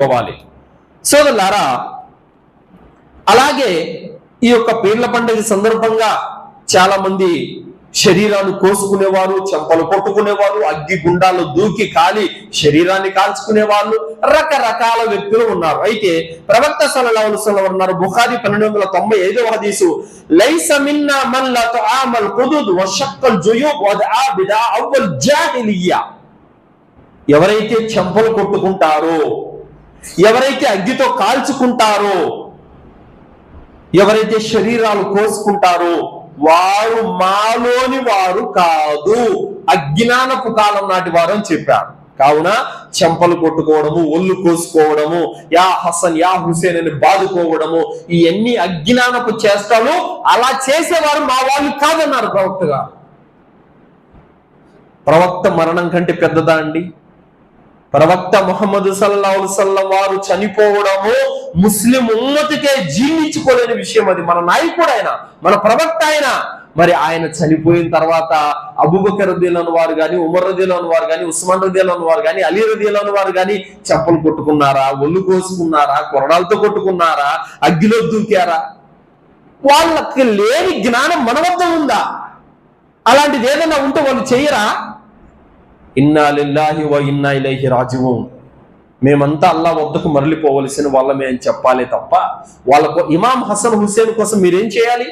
పోవాలి. సోదరులారా అలాగే ఈ యొక్క పీర్ల పండుగ సందర్భంగా చాలా మంది శరీరాలు కోసుకునేవారు చెంపలు కొట్టుకునేవారు అగ్గి గుండాలు దూకి కాలి శరీరాన్ని కాల్చుకునే వాళ్ళు రకరకాల వ్యక్తులు ఉన్నారు. అయితే ప్రవక్త ఉన్నారు బుఖారి పన్నెండు వందల తొంభై ఐదవ హదీసు లైస మల్లతో మన్ లా తుఆమల్ జుయూబ్ వ ఎవరైతే చెంపలు కొట్టుకుంటారో ఎవరైతే అగ్గితో కాల్చుకుంటారో ఎవరైతే శరీరాలు కోసుకుంటారో వారు మాలోని వారు కాదు. అజ్ఞానపు కాలం నాటి వారు అని చెప్పారు. కావున చెంపలు కొట్టుకోవడము ఒళ్ళు కోసుకోవడము యా హసన్ యా హుసేన్ అని బాదుకోవడము ఇవన్నీ అజ్ఞానపు చేష్టలు. అలా చేసేవారు మా వాళ్ళు కాదన్నారు ప్రవక్త గారు ప్రవక్త మరణం కంటే పెద్దదా అండి? ప్రవక్త ముహమ్మద్ సల్లాహుసల్లం వారు చనిపోవడము ముస్లిం ఉన్నతికే జీర్ణించుకోలేని విషయం అది. మన నాయకుడు ఆయన మన ప్రవక్త ఆయన. మరి ఆయన చనిపోయిన తర్వాత అబుబకర్ రదీలోని వారు కానీ ఉమర్ రదీలోని వారు కానీ ఉస్మాన్ రదీలోని వారు కానీ అలీ రదీలోని వారు కానీ చెప్పులు కొట్టుకున్నారా? ఒళ్ళు కోసుకున్నారా? కొరడాలతో కొట్టుకున్నారా? అగ్గిలో దూకారా? వాళ్ళకి లేని జ్ఞానం మన వద్ద ఉందా? అలాంటిది ఏదైనా ఉంటే వాళ్ళు చేయరా? ఇన్నాలిల్లాహి వ ఇన్నా ఇలైహి మేమంతా అల్లా వద్దకు మరలిపోవలసిన వాళ్ళమే అని చెప్పాలి తప్ప వాళ్ళకు ఇమాం హసన్ హుస్సేన్ కోసం మీరేం చేయాలి?